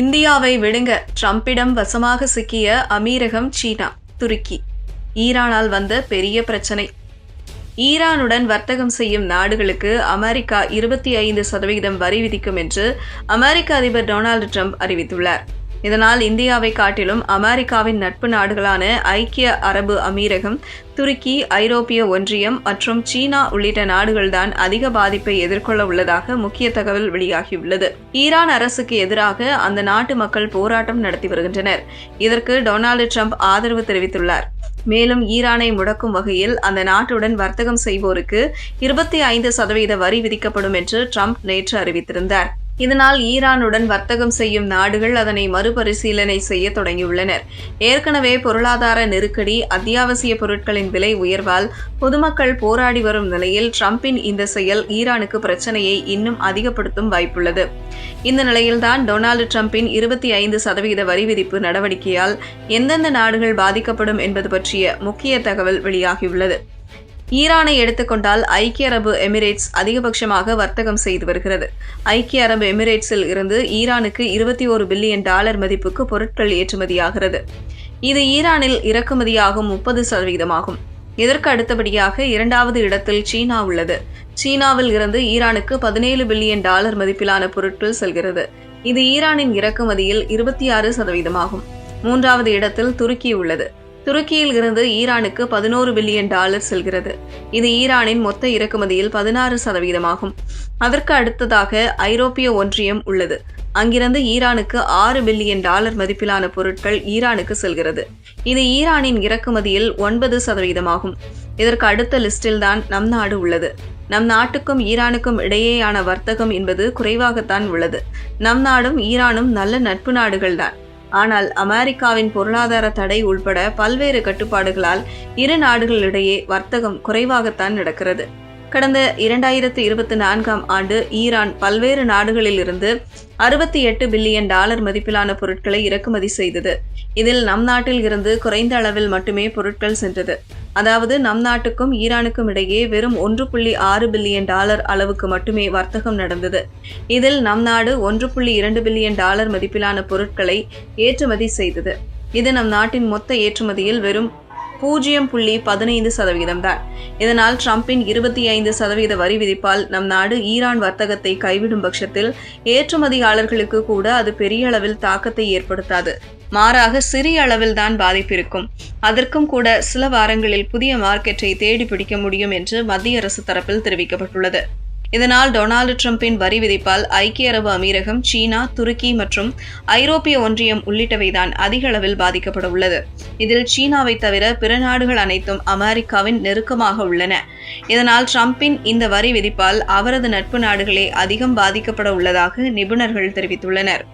இந்தியாவை விடுங்க. ட்ரம்பிடம் வசமாக சிக்கிய அமீரகம் சீனா துருக்கி. ஈரானால் வந்த பெரிய பிரச்சனை. ஈரானுடன் வர்த்தகம் செய்யும் நாடுகளுக்கு அமெரிக்கா இருபத்தி ஐந்து சதவீதம் வரி விதிக்கும் என்று அமெரிக்க அதிபர் டொனால்டு ட்ரம்ப் அறிவித்துள்ளார். இதனால் இந்தியாவை காட்டிலும் அமெரிக்காவின் நட்பு நாடுகளான ஐக்கிய அரபு அமீரகம் துருக்கி ஐரோப்பிய ஒன்றியம் மற்றும் சீனா உள்ளிட்ட நாடுகள்தான் அதிக பாதிப்பை எதிர்கொள்ள உள்ளதாக முக்கிய தகவல் வெளியாகியுள்ளது. ஈரான் அரசுக்கு எதிராக அந்த நாட்டு மக்கள் போராட்டம் நடத்தி வருகின்றனர். இதற்கு டொனால்டு ட்ரம்ப் ஆதரவு தெரிவித்துள்ளார். மேலும் ஈரானை முடக்கும் வகையில் அந்த நாட்டுடன் வர்த்தகம் செய்வோருக்கு இருபத்தி ஐந்து சதவீத வரி விதிக்கப்படும் என்று ட்ரம்ப் நேற்று அறிவித்திருந்தார். இதனால் ஈரானுடன் வர்த்தகம் செய்யும் நாடுகள் அதனை மறுபரிசீலனை செய்ய தொடங்கியுள்ளனர். ஏற்கனவே பொருளாதார நெருக்கடி அத்தியாவசிய பொருட்களின் விலை உயர்வால் பொதுமக்கள் போராடி வரும் நிலையில் ட்ரம்பின் இந்த செயல் ஈரானுக்கு பிரச்சனையை இன்னும் அதிகப்படுத்தும் வாய்ப்புள்ளது. இந்த நிலையில்தான் டொனால்டு டிரம்பின் இருபத்தி ஐந்து சதவீத வரி விதிப்பு நடவடிக்கையால் எந்தெந்த நாடுகள் பாதிக்கப்படும் என்பது பற்றிய முக்கிய தகவல் வெளியாகியுள்ளது. ஈரானை எடுத்துக்கொண்டால் ஐக்கிய அரபு எமிரேட்ஸ் அதிகபட்சமாக வர்த்தகம் செய்து வருகிறது. ஐக்கிய அரபு எமிரேட்ஸில் இருந்து ஈரானுக்கு இருபத்தி ஒரு பில்லியன் டாலர் மதிப்புக்கு பொருட்கள் ஏற்றுமதியாகிறது. இது ஈரானில் இறக்குமதியாகும் முப்பது சதவீதமாகும். இதற்கு அடுத்தபடியாக இரண்டாவது இடத்தில் சீனா உள்ளது. சீனாவில் இருந்து ஈரானுக்கு பதினேழு பில்லியன் டாலர் மதிப்பிலான பொருட்கள் செல்கிறது. இது ஈரானின் இறக்குமதியில் இருபத்தி ஆறு சதவீதமாகும். மூன்றாவது இடத்தில் துருக்கி உள்ளது. துருக்கியில் இருந்து ஈரானுக்கு பதினோரு பில்லியன் டாலர் செல்கிறது. இது ஈரானின் மொத்த இறக்குமதியில் பதினாறு சதவீதமாகும். அதற்கு அடுத்ததாக ஐரோப்பிய ஒன்றியம் உள்ளது. அங்கிருந்து ஈரானுக்கு ஆறு பில்லியன் டாலர் மதிப்பிலான பொருட்கள் ஈரானுக்கு செல்கிறது. இது ஈரானின் இறக்குமதியில் ஒன்பது சதவீதமாகும். இதற்கு அடுத்த லிஸ்டில்தான் நம் நாடு உள்ளது. நம் நாட்டுக்கும் ஈரானுக்கும் இடையேயான வர்த்தகம் என்பது குறைவாகத்தான் உள்ளது. நம் நாடும் ஈரானும் நல்ல நட்பு நாடுகள்தான். ஆனால் அமெரிக்காவின் பொருளாதார தடை உள்பட பல்வேறு கட்டுப்பாடுகளால் இரு நாடுகளிடையே வர்த்தகம் குறைவாகத்தான் நடக்கிறது. கடந்த இரண்டாயிரத்து இருபத்தி நான்காம் ஆண்டு ஈரான் பல்வேறு நாடுகளிலிருந்து அறுபத்தி எட்டு பில்லியன் டாலர் மதிப்பிலான பொருட்களை இறக்குமதி செய்தது. இதில் நம் நாட்டில் இருந்து குறைந்த அளவில் மட்டுமே பொருட்கள் சென்றது. அதாவது நம் நாட்டுக்கும் ஈரானுக்கும் இடையே வெறும் ஒன்று புள்ளி ஆறு பில்லியன் டாலர் அளவுக்கு மட்டுமே வர்த்தகம் நடந்தது. இதில் நம் நாடு ஒன்று புள்ளி இரண்டு பில்லியன் டாலர் மதிப்பிலான பொருட்களை ஏற்றுமதி செய்தது. இது நம் நாட்டின் மொத்த ஏற்றுமதியில் வெறும் பூஜ்ஜியம் புள்ளி பதினைந்து சதவீதம் தான். இதனால் ட்ரம்பின் இருபத்தி ஐந்து சதவீத வரி விதிப்பால் நம் நாடு ஈரான் வர்த்தகத்தை கைவிடும் பட்சத்தில் ஏற்றுமதியாளர்களுக்கு கூட அது பெரிய அளவில் தாக்கத்தை ஏற்படுத்தாது. மாறாக சிறிய அளவில் தான் பாதிப்பு இருக்கும் அதற்கும் கூட சில வாரங்களில் புதிய மார்க்கெட்டை தேடி பிடிக்க முடியும் என்று மத்திய அரசு தரப்பில் தெரிவிக்கப்பட்டுள்ளது. இதனால் டொனால்டு டிரம்பின் வரி விதிப்பால் ஐக்கிய அரபு அமீரகம் சீனா துருக்கி மற்றும் ஐரோப்பிய ஒன்றியம் உள்ளிட்டவைதான் அதிக அளவில் பாதிக்கப்பட உள்ளது இதில் சீனாவை தவிர பிற நாடுகள் அனைத்தும் அமெரிக்காவின் நெருக்கமாக உள்ளன. இதனால் டிரம்பின் இந்த வரி விதிப்பால் அவரது நட்பு நாடுகளே அதிகம் பாதிக்கப்பட உள்ளதாக நிபுணர்கள் தெரிவித்துள்ளனர்.